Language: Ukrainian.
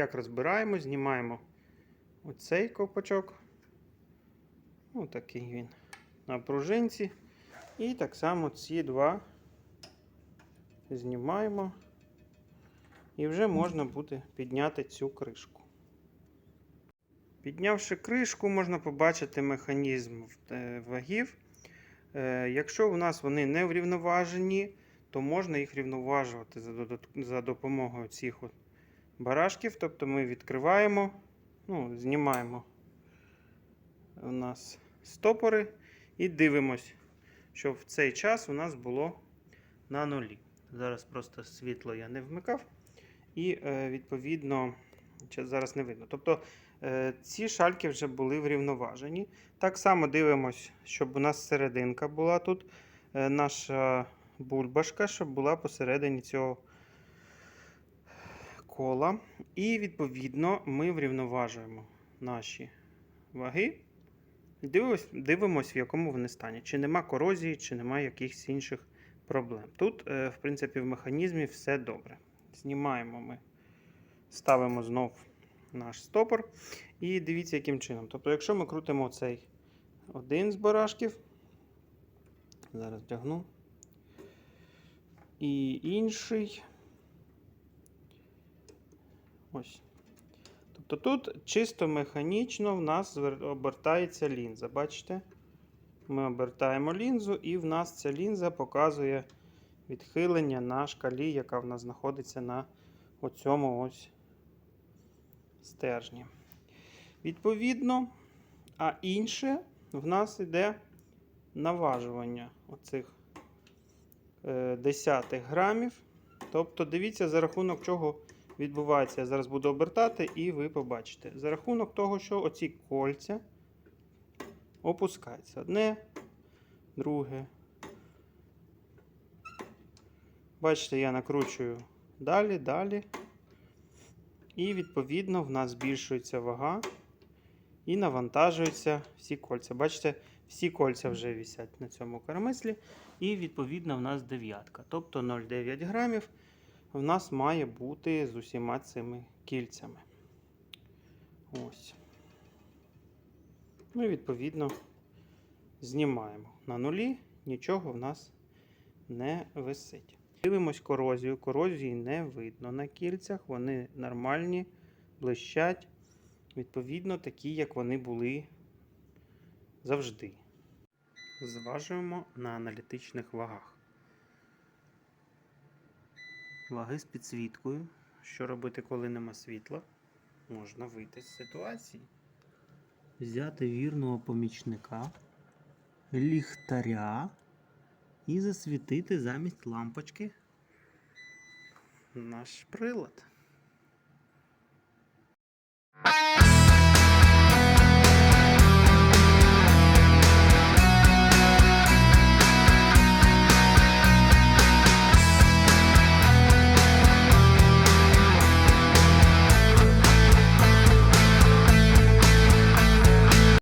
Як розбираємо, знімаємо оцей ковпачок. Ось такий він на пружинці. І так само ці два знімаємо. І вже можна буде підняти цю кришку. Піднявши кришку, можна побачити механізм е, вагів. Е, Якщо у нас вони не врівноважені, то можна їх рівноважувати за, допомогою цих барашків. Тобто ми відкриваємо, ну, знімаємо у нас стопори і дивимось, щоб в цей час у нас було на нулі. Зараз просто світло я не вмикав. І е, відповідно, зараз не видно. Тобто е, ці шальки вже були врівноважені. Так само дивимось, щоб у нас серединка була тут. е, Наша бульбашка, щоб була посередині цього кола. І відповідно ми врівноважуємо наші ваги. Дивимось, дивимось, в якому вони стані. Чи нема корозії, чи нема якихось інших проблем. Тут, е, в принципі, в механізмі все добре. Знімаємо ми, ставимо знов наш стопор. І дивіться, яким чином. Тобто, якщо ми крутимо цей один з барашків, зараз вдягну. І інший. Ось. Тобто тут чисто механічно в нас обертається лінза. Бачите? Ми обертаємо лінзу, і в нас ця лінза показує відхилення на шкалі, яка в нас знаходиться на оцьому ось стержні. Відповідно, а інше в нас йде наважування оцих е, десятих грамів. Тобто, дивіться, за рахунок чого відбувається. Я зараз буду обертати, і ви побачите. За рахунок того, що оці кольця опускаються. Одне, друге. Бачите, я накручую далі, далі. І відповідно в нас збільшується вага і навантажуються всі кольця. Бачите, всі кольця вже висять на цьому карамислі. І відповідно в нас дев'ятка. Тобто 0,9 грамів в нас має бути з усіма цими кільцями. Ось. Ну і відповідно знімаємо на нулі, нічого в нас не висить. Дивимось корозію. Корозії не видно на кільцях, вони нормальні, блищать, відповідно, такі, як вони були завжди. Зважуємо на аналітичних вагах. Ваги з підсвіткою. Що робити, коли нема світла? Можна вийти з ситуації. Взяти вірного помічника, ліхтаря і засвітити замість лампочки наш прилад.